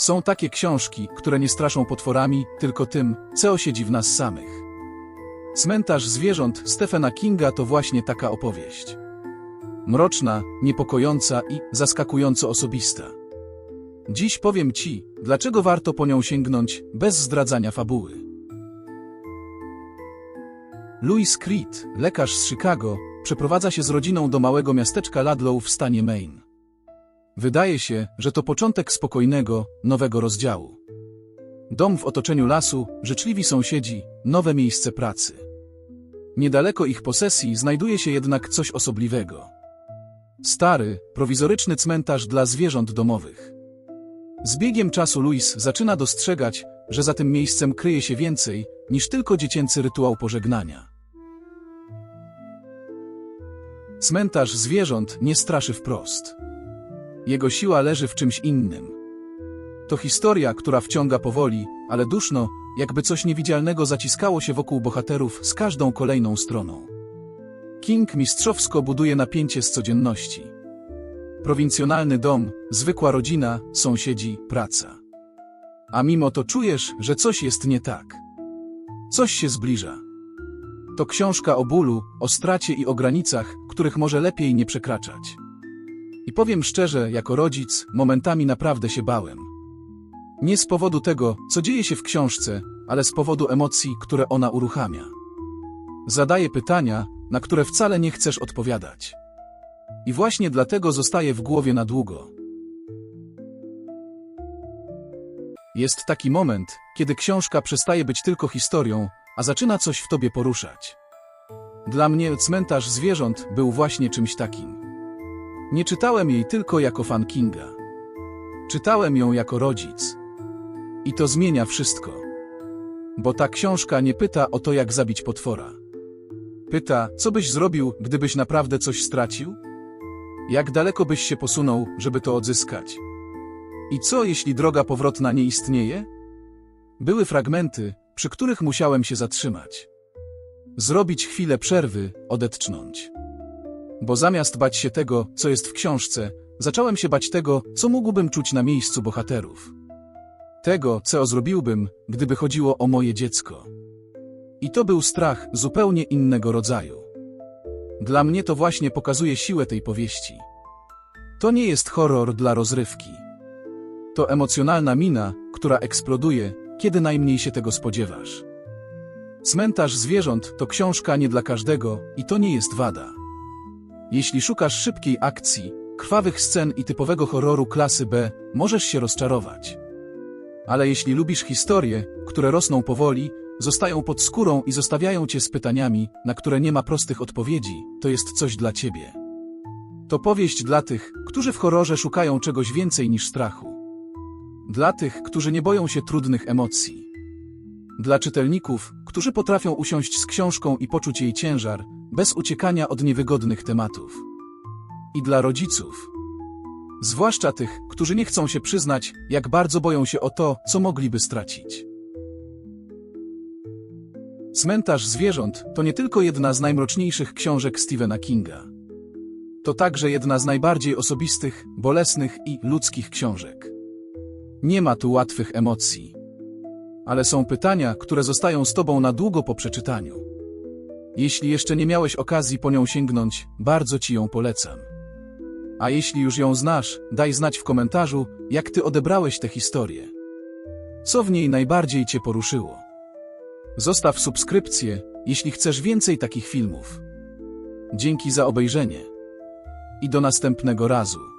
Są takie książki, które nie straszą potworami, tylko tym, co osiedzi w nas samych. Cmentarz zwierząt Stephena Kinga to właśnie taka opowieść. Mroczna, niepokojąca i zaskakująco osobista. Dziś powiem Ci, dlaczego warto po nią sięgnąć, bez zdradzania fabuły. Louis Creed, lekarz z Chicago, przeprowadza się z rodziną do małego miasteczka Ludlow w stanie Maine. Wydaje się, że to początek spokojnego, nowego rozdziału. Dom w otoczeniu lasu, życzliwi sąsiedzi, nowe miejsce pracy. Niedaleko ich posesji znajduje się jednak coś osobliwego. Stary, prowizoryczny cmentarz dla zwierząt domowych. Z biegiem czasu Louis zaczyna dostrzegać, że za tym miejscem kryje się więcej niż tylko dziecięcy rytuał pożegnania. Cmentarz zwierząt nie straszy wprost. Jego siła leży w czymś innym. To historia, która wciąga powoli, ale duszno, jakby coś niewidzialnego zaciskało się wokół bohaterów z każdą kolejną stroną. King mistrzowsko buduje napięcie z codzienności. Prowincjonalny dom, zwykła rodzina, sąsiedzi, praca. A mimo to czujesz, że coś jest nie tak. Coś się zbliża. To książka o bólu, o stracie i o granicach, których może lepiej nie przekraczać. I powiem szczerze, jako rodzic, momentami naprawdę się bałem. Nie z powodu tego, co dzieje się w książce, ale z powodu emocji, które ona uruchamia. Zadaje pytania, na które wcale nie chcesz odpowiadać. I właśnie dlatego zostaje w głowie na długo. Jest taki moment, kiedy książka przestaje być tylko historią, a zaczyna coś w tobie poruszać. Dla mnie cmentarz zwierząt był właśnie czymś takim. Nie czytałem jej tylko jako fan Kinga. Czytałem ją jako rodzic. I to zmienia wszystko. Bo ta książka nie pyta o to, jak zabić potwora. Pyta, co byś zrobił, gdybyś naprawdę coś stracił? Jak daleko byś się posunął, żeby to odzyskać? I co, jeśli droga powrotna nie istnieje? Były fragmenty, przy których musiałem się zatrzymać. Zrobić chwilę przerwy, odetchnąć. Bo zamiast bać się tego, co jest w książce, zacząłem się bać tego, co mógłbym czuć na miejscu bohaterów. Tego, co zrobiłbym, gdyby chodziło o moje dziecko. I to był strach zupełnie innego rodzaju. Dla mnie to właśnie pokazuje siłę tej powieści. To nie jest horror dla rozrywki. To emocjonalna mina, która eksploduje, kiedy najmniej się tego spodziewasz. Cmentarz zwierząt to książka nie dla każdego i to nie jest wada. Jeśli szukasz szybkiej akcji, krwawych scen i typowego horroru klasy B, możesz się rozczarować. Ale jeśli lubisz historie, które rosną powoli, zostają pod skórą i zostawiają cię z pytaniami, na które nie ma prostych odpowiedzi, to jest coś dla ciebie. To powieść dla tych, którzy w horrorze szukają czegoś więcej niż strachu. Dla tych, którzy nie boją się trudnych emocji. Dla czytelników, którzy potrafią usiąść z książką i poczuć jej ciężar, bez uciekania od niewygodnych tematów. I dla rodziców. Zwłaszcza tych, którzy nie chcą się przyznać, jak bardzo boją się o to, co mogliby stracić. Cmentarz zwierząt to nie tylko jedna z najmroczniejszych książek Stephena Kinga. To także jedna z najbardziej osobistych, bolesnych i ludzkich książek. Nie ma tu łatwych emocji. Ale są pytania, które zostają z tobą na długo po przeczytaniu. Jeśli jeszcze nie miałeś okazji po nią sięgnąć, bardzo ci ją polecam. A jeśli już ją znasz, daj znać w komentarzu, jak ty odebrałeś tę historię. Co w niej najbardziej cię poruszyło? Zostaw subskrypcję, jeśli chcesz więcej takich filmów. Dzięki za obejrzenie. I do następnego razu.